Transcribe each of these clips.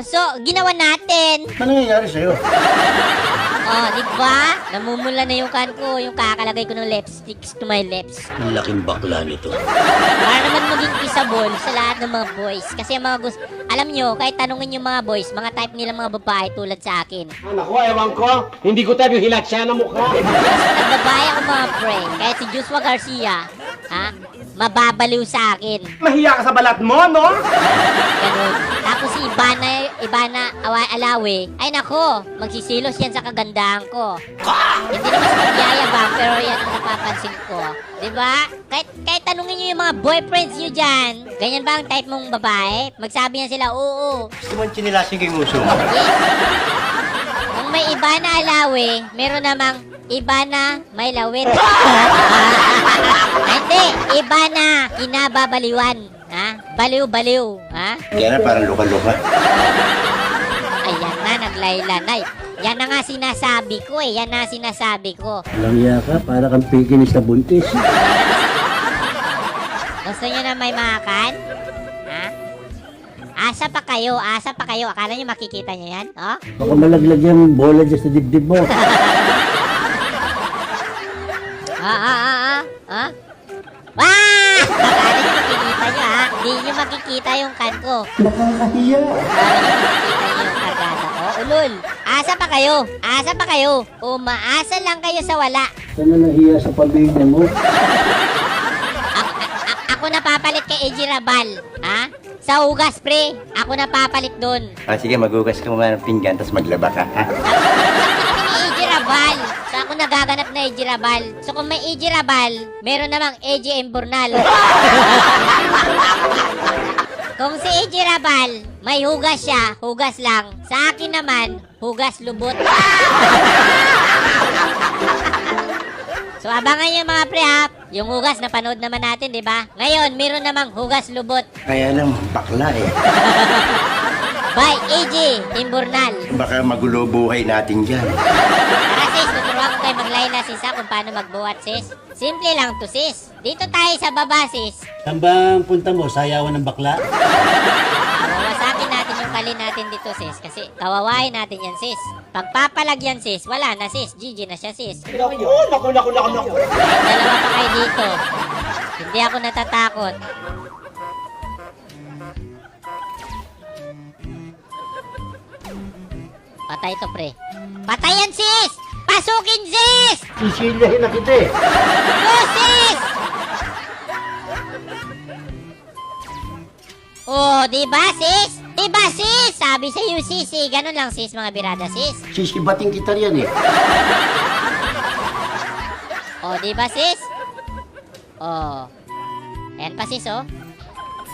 So, ginawa natin. Ano nangyayari sa'yo? Oh, di ba? Namumula na yung kan ko, yung kakalagay ko ng lipsticks to my lips. Ang laking bakla nito. Para naman maging kissable sa lahat ng mga boys. Kasi ang mga gusto, alam nyo, kahit tanungin yung mga boys, mga type nila mga babae tulad sa akin. Naku, ewan ko. Hindi ko tayo yung hilat siya ng mukha. Nagbabae ako mga pre, kahit si Joshua Garcia, ha? Mababaliw sa akin. Mahiya ka sa balat mo, no? Ganun. Tapos si Ibana, Ibana Awa, Alawe, ay nako, magsisilos yan sa kagandahan ko. Hindi naman sa pagyayabang, pero yan ang napapansin ko. 'Di ba? Kahit, kahit tanungin nyo yung mga boyfriends nyo dyan, ganyan ba ang type mong babae? Magsabi yan sila, oo. Gusto mo chinilasin ko yung uso mo? Yes. Kung may iba na alawe, meron namang iba na may lawit. Iba na kinababaliwan. Ha? Baliw-baliw. Ha? Kaya na parang luka-luka. Ayan na, naglayla na. Yan na nga sinasabi ko eh. Yan na sinasabi ko. Langya ka, para kang pikinis na buntis. Gusto nyo na may makan? Ha? Asa pa kayo, asa pa kayo. Akala nyo makikita nyo yan? Oh? Baka malaglag yung bola dyan sa dibdib mo. Ah, ah, ah, ah, ah. Wah! Akala nyo makikita nyo ha? Hindi nyo makikita yung kan ko. Nakakahiya. Ko. Ulul, asa pa kayo? Asa pa kayo? Umaasa lang kayo sa wala. Sana nahiya sa pamilya mo. A- a- ako napapalit kay AJ Rabal. Ha? Sa hugas, pre. Ako napapalit doon. Ah, sige, magugas ka muna ng pinggan, tapos maglaba ka. ha? AJ Rabal. So ako nagaganap na AJ Rabal. So kung may AJ Rabal, meron namang AJ Emburnal. kung si AJ Rabal, may hugas siya, hugas lang. Sa akin naman, hugas lubot. so abangan nyo mga pre ha. Yung hugas na panood naman natin, di ba? Ngayon, meron namang hugas lubot Kaya lang, bakla eh. by AJ Imburnal. Baka magulo buhay natin dyan. Kayo maglayla sis kung paano magbuhat sis. Simple lang to sis. Dito tayo sa baba sis. Saan ba ang punta mo? Sayawan ng bakla? Wawasakin natin yung kali natin dito sis. Kasi kawawain natin yan sis. Pagpapalagyan sis, wala na sis. GG na siya sis. Naku, naku, naku, naku, naku. Kahit dalawa pa kayo dito. Hindi ako natatakot. Patay to pre. Patayan sis! Pasukin sis! Sisilahin na kita eh. Go, sis! Oh, di ba, sis? Di ba, sis? Sabi sa iyo, sis, eh. Ganun lang, sis, mga birada, sis. Sisibating kita riyan eh. Oh, di ba, sis? Oh. Ayan pa, sis, oh.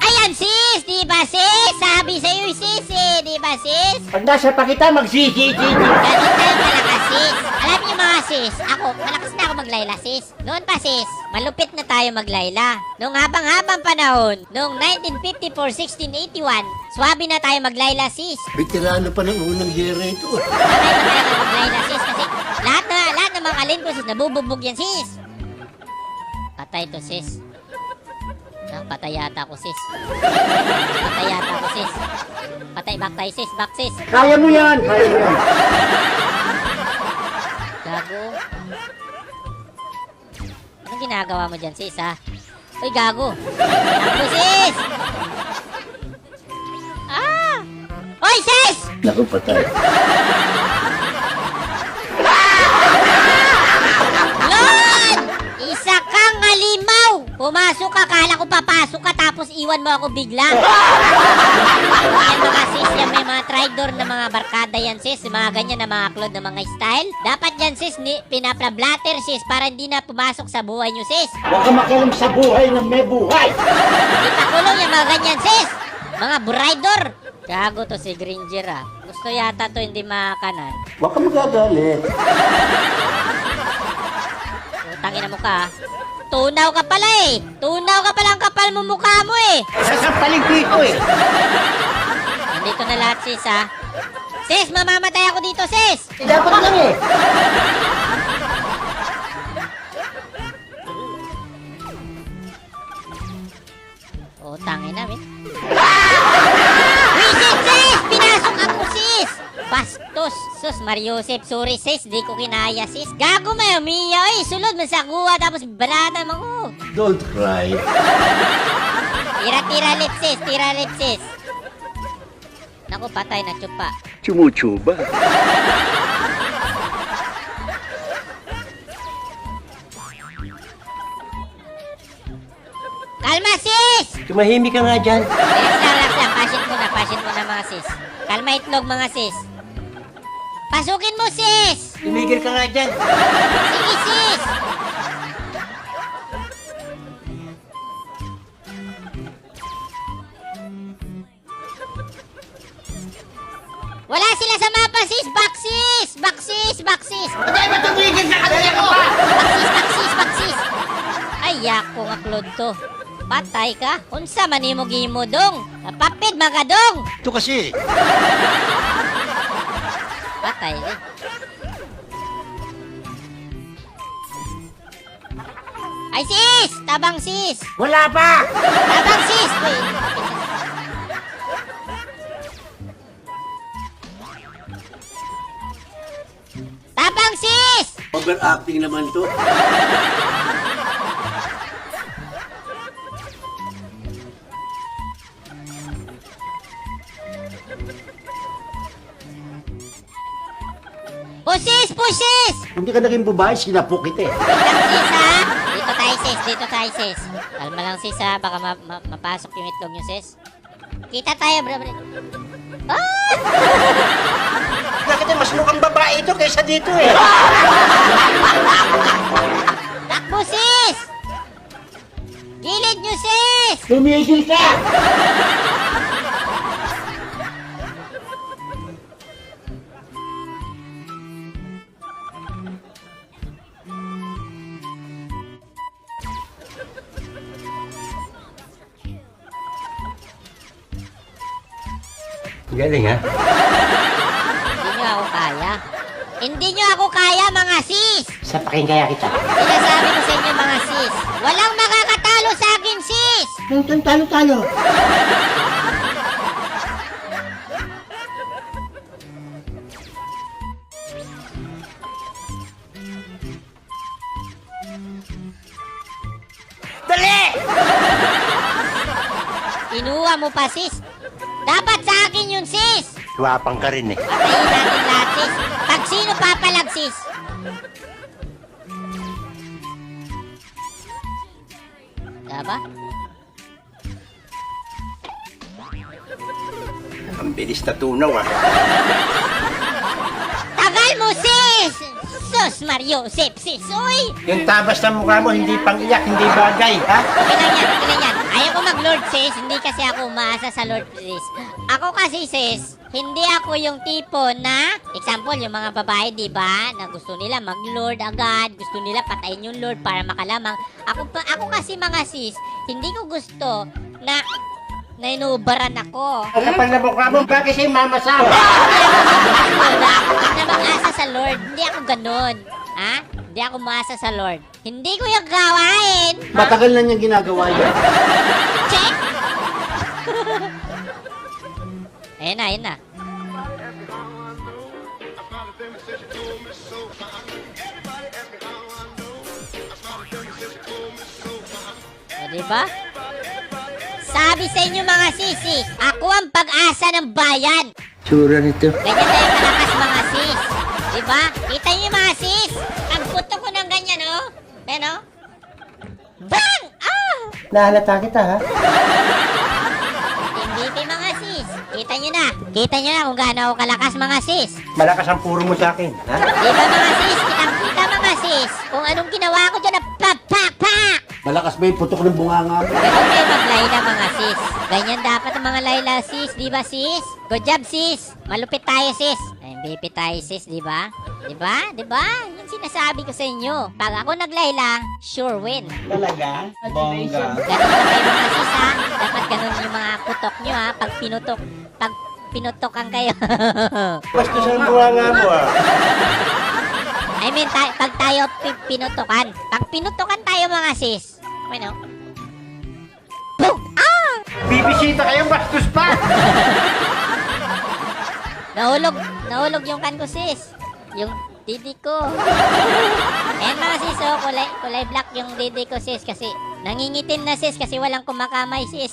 Ayan, sis! Di ba, sis? Sabi sa iyo, sis, eh. Di ba, sis? Pag nasa pa kita, magsisisi. Ganun tayo malakas, sis. Alam niyo mga sis, ako, malakas na ako maglayla, sis. Noon pa, sis, malupit na tayo maglayla. Noong habang-habang panahon, noong 1954, 1681, swabe na tayo maglayla, sis. Veterano pa ng unang gera ito. Sabay pa tayo maglayla, sis, kasi lahat na, lahat ng mga alin ko, sis, nabububog yan, sis. Patay to, sis. Ah, patay yata ako, sis. Patay yata ako, sis. Patay, back tayo, sis, back, sis. Kaya mo yan. Kaya mo yan. Gago. Anong ginagawa mo dyan, sis, ha? Uy, gago. Takbo, sis! Ah! Uy, sis! Naku, patay. Lord! Isa kang halimaw! Pumasok ka, kala ko papasok ka, tapos iwan mo ako bigla. yan mga yan may mga tridor na mga barkada yan sis, mga ganyan na mga klod na mga style. Dapat yan sis, ni, pinapla-blatter sis, para hindi na pumasok sa buhay nyo sis. Huwag ka makialam sa buhay ng may buhay. Hindi pa kulong yung mga ganyan sis. Mga buraydor. Gago to si Granger ah. Gusto yata to hindi makakanan. Huwag ka magagalit. Utangin na mukha ah. Tunaw ka pala eh. Tunaw ka pala ang kapal mo mukha mo eh. Sasampaling dito eh. Nandito na lahat sis ha. Sis, mamamatay ako dito sis. Dapat lang eh. Utangin na, min. Wisit sis! Pinasok Sus, Mariosep, sorry sis, di ko kinaya sis. Gago may umiya, eh. Sulod man sa kuha, tapos barata mo ko. Don't cry. Tira, tira lip sis, tira lip sis. Naku, patay na tsupa. Chumuchuba. Kalma sis! Tumahimik ka nga dyan. Relax lang, relax lang. Passion mo na, passion mo na mga sis. Kalma itlog mga sis. Pasukin mo sis! Tumigil ka nga dyan. Sige sis! Wala sila sa mapa sis! Back sis! Back sis! Back sis! Hindi ba tumigil ka kasi ako? Baksis, baksis, baksis. Ay, yako nga klod to. Patay ka? Unsa man imo gimo dong? Napapid magadong. Ito kasi. Patay rin. Ay sis! Tabang sis! Wala pa! Tabang sis! Wait. Overacting naman to. Pusis! Pusis! Hindi ka naging babae, sinapok kita eh. Sis, ha? Dito tayo, sis. Dito tayo, sis. Kalma lang, sis, ha? Baka ma- ma- mapasok yung itlog nyo, sis. Kita tayo, bro. bro. Ah! Bakit mas mukhang babae ito kaysa dito eh? Takbo, sis! Gilid nyo, sis! Tumigil ka! Galing ha? Hindi nyo ako kaya. Hindi nyo ako kaya, mga sis! Sapakin kaya kita. Sinasabi ko sa inyo, mga sis. Walang makakatalo sa akin, sis! Talo, talo, talo. Dali! Inuha mo pa, sis. Dapat sa akin yun, sis! Tuwapang ka rin eh. Patayin natin lahat, sis. Pag sino papalag, sis? Diba? Ang bilis na tunaw ah. Tagal mo, sis! Sus, Mario, sip, sis, uy! Yung tabas ng mukha mo, hindi pang iyak, hindi bagay, ha? Okay lang yan, okay lang yan. Ayaw ko mag-Lord, sis. Hindi kasi ako umaasa sa Lord, sis. Ako kasi, sis, hindi ako yung tipo na, example, yung mga babae, di ba, na gusto nila mag-Lord agad, gusto nila patayin yung Lord para makalamang. Ako, pa, ako kasi mga sis, hindi ko gusto na nainubaran ako. Ang kapal na mukha mo, bakit siya mamasama? Na mag-asa sa Lord. Hindi ako ganun. Ha? Hindi ako maasa sa Lord. Hindi ko yung gawain. Matagal na niyang ginagawa yan. Check! ayun na, ayun na. Diba? Sabi sa inyo mga sisi, ako ang pag-asa ng bayan. Tsura nito. Ganyan tayo kalakas mga sis. Diba? Kita niyo mga sis? Ang puto ko ng ganyan, oh. Ayan, oh. Bang! Ah! Nahalata kita, ha? MVP mga sis. Kita niyo na. Kita niyo na kung gaano ako kalakas mga sis. Malakas ang puro mo sa akin, ha? Diba mga sis? Kitang-kita mga sis. Kung anong ginawa ko dyan Malakas ba yung putok ng bunganga mo? Ganun kayo maglayla mga sis. Ganyan dapat ang mga layla sis, di ba sis? Good job sis. Malupit tayo sis. MVP tayo sis, di ba? Di ba? Di ba? Yung sinasabi ko sa inyo. Pag ako naglayla, sure win. Talaga? Bongga. Ganun na kayo mga sis ha. Dapat ganun yung mga putok nyo ha. Pag pinutok, pag pinutokan kayo. Basta sa mukha nga mo, ah. I mean, ta- pag tayo pi- pinutokan. Pag pinutokan tayo mga sis. Okay no? Boom! Ah! Bibisita kayo, bastos pa! Nahulog, nahulog yung kan ko, sis. Yung didi ko. Ayan mga sis, oh, kulay, kulay black yung didi ko, sis. Kasi nangingitim na, sis, kasi walang kumakamay, sis.